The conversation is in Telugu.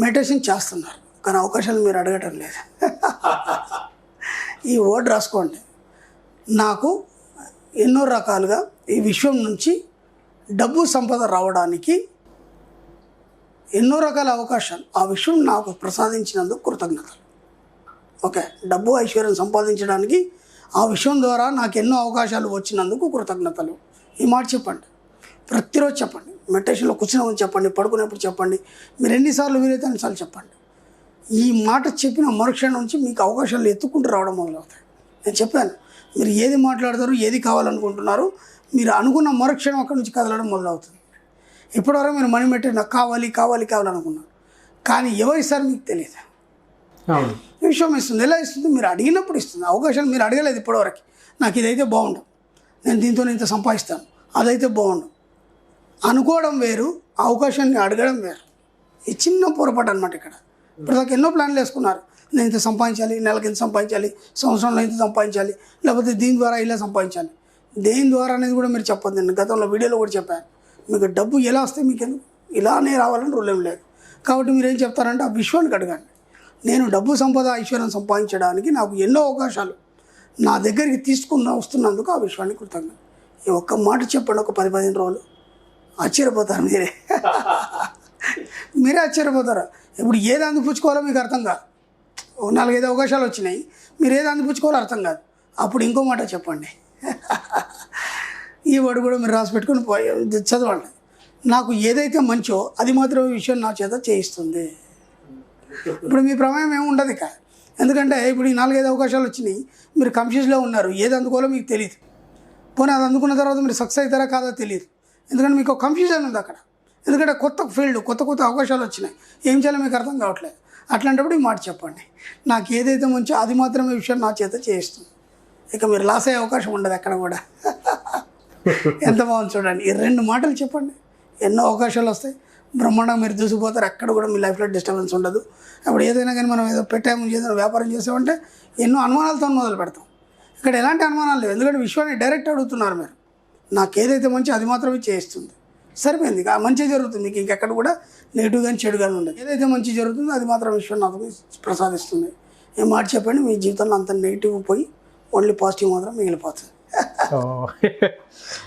మెడిటేషన్ చేస్తున్నారు. కానీ అవకాశాలు మీరు అడగటం లేదు. ఈ వర్డ్ రాసుకోండి. నాకు ఎన్నో రకాలుగా ఈ విశ్వం నుంచి డబ్బు సంపద రావడానికి ఎన్నో రకాల అవకాశాలు ఆ విశ్వం నాకు ప్రసాదించినందుకు కృతజ్ఞతలు. ఓకే డబ్బు ఐశ్వర్యం సంపాదించడానికి ఆ విషయం ద్వారా నాకు ఎన్నో అవకాశాలు వచ్చినందుకు కృతజ్ఞతలు. ఈ మాట చెప్పండి. ప్రతిరోజు చెప్పండి. మెడిటేషన్లో కూర్చున్నప్పుడు చెప్పండి పడుకునేప్పుడు చెప్పండి. మీరు ఎన్నిసార్లు వీలైతే అన్నిసార్లు చెప్పండి. ఈ మాట చెప్పిన మరుక్షణం నుంచి మీకు అవకాశాలు ఎత్తుకుంటూ రావడం మొదలవుతాయి. నేను చెప్పాను మీరు ఏది మాట్లాడతారు ఏది కావాలనుకుంటున్నారు మీరు అనుకున్న మరుక్షణం అక్కడి నుంచి కదలడం మొదలవుతుంది. ఇప్పటివరకు మీరు మనీ మెట్టి నాకు కావాలి కావాలి కావాలనుకున్నారు. కానీ ఎవరు ఇస్తారు మీకు తెలియదు. విషయం ఇస్తుంది. ఎలా ఇస్తుంది? మీరు అడిగినప్పుడు ఇస్తుంది. అవకాశాలు మీరు అడగలేదు ఇప్పటివరకు. నాకు ఇదైతే బాగుండు నేను దీంతో ఇంత సంపాదిస్తాను. అదైతే బాగుండు అనుకోవడం వేరు ఆ అవకాశాన్ని అడగడం వేరు. ఈ చిన్న పొరపాటు అనమాట ఇక్కడ. ఇప్పుడు దాకా ఎన్నో ప్లాన్లు వేసుకున్నారు. నేను ఇంత సంపాదించాలి నెలకి ఇంత సంపాదించాలి సంవత్సరంలో ఇంత సంపాదించాలి లేకపోతే దీని ద్వారా ఇలా సంపాదించాలి. దేని ద్వారా అనేది కూడా మీరు చెప్పొద్దు. నేను గతంలో వీడియోలో కూడా చెప్పాను. మీకు డబ్బు ఎలా వస్తే మీకు ఎందుకు ఇలానే రావాలని రూల్ ఏం లేదు. కాబట్టి మీరు ఏం చెప్తారంటే ఆ విశ్వానికి అడగండి. నేను డబ్బు సంపద ఐశ్వర్యం సంపాదించడానికి నాకు ఎన్నో అవకాశాలు నా దగ్గరికి తీసుకున్న వస్తున్నందుకు ఆ విశ్వానికి కృతజ్ఞత. ఈ ఒక్క మాట చెప్పండి ఒక పది పదిహేను రోజులు. ఆశ్చర్యపోతారు మీరే. మీరే ఆశ్చర్యపోతారు. ఇప్పుడు ఏది అందిపుచ్చుకోవాలో మీకు అర్థం కాదు. ఓ నాలుగైదు అవకాశాలు వచ్చినాయి. మీరు ఏది అందిపుచ్చుకోవాలో అర్థం కాదు. అప్పుడు ఇంకో మాట చెప్పండి. ఈ వర్డ్ కూడా మీరు రాసి పెట్టుకుని పోయి చదవండి. నాకు ఏదైతే మంచో అది మాత్రమే విషయం నా చేత చేయిస్తుంది. ఇప్పుడు మీ ప్రమేయం ఏమి ఉండదు ఇక. ఎందుకంటే ఇప్పుడు ఈ నాలుగైదు అవకాశాలు వచ్చినాయి. మీరు కన్ఫ్యూజ్లో ఉన్నారు. ఏది అందుకోవాలో మీకు తెలియదు పోనీ అది అందుకున్న తర్వాత మీరు సక్సెస్ అవుతారా కాదో తెలియదు ఎందుకంటే మీకు కన్ఫ్యూజన్ ఉంది అక్కడ. ఎందుకంటే కొత్త ఫీల్డ్ కొత్త కొత్త అవకాశాలు వచ్చినాయి. ఏం చేయాలో మీకు అర్థం కావట్లేదు. అట్లాంటప్పుడు ఈ మాట చెప్పండి. నాకు ఏదైతే మంచో అది మాత్రమే విషయం నా చేత చేయిస్తుంది. ఇక మీరు లాస్ అయ్యే అవకాశం ఉండదు ఎక్కడ కూడా. ఎంత బాగుంది చూడండి. ఈ రెండు మాటలు చెప్పండి. ఎన్నో అవకాశాలు వస్తాయి. బ్రహ్మాండంగా మీరు దూసిపోతారు ఎక్కడ కూడా మీ లైఫ్లో డిస్టర్బెన్స్ ఉండదు. అప్పుడు ఏదైనా కానీ మనం ఏదో పెట్టాము ఏదైనా వ్యాపారం చేసామంటే ఎన్నో అనుమానాలతో మొదలు పెడతాం ఇక్కడ ఎలాంటి అనుమానాలు లేవు. ఎందుకంటే విశ్వాన్ని డైరెక్ట్ అడుగుతున్నారు మీరు. నాకు ఏదైతే మంచి అది మాత్రమే చేయిస్తుంది. సరిపోయింది. ఇక మంచి జరుగుతుంది. మీకు ఇంకెక్కడ కూడా నెగిటివ్ కానీ చెడు కానీ ఉండదు. ఏదైతే మంచి జరుగుతుందో అది మాత్రం విశ్వం నాకు ప్రసాదిస్తుంది. నేను మాట చెప్పండి మీ జీవితంలో అంత నెగిటివ్ పోయి ఓన్లీ పాజిటివ్ మాత్రం మిగిలిపోతుంది.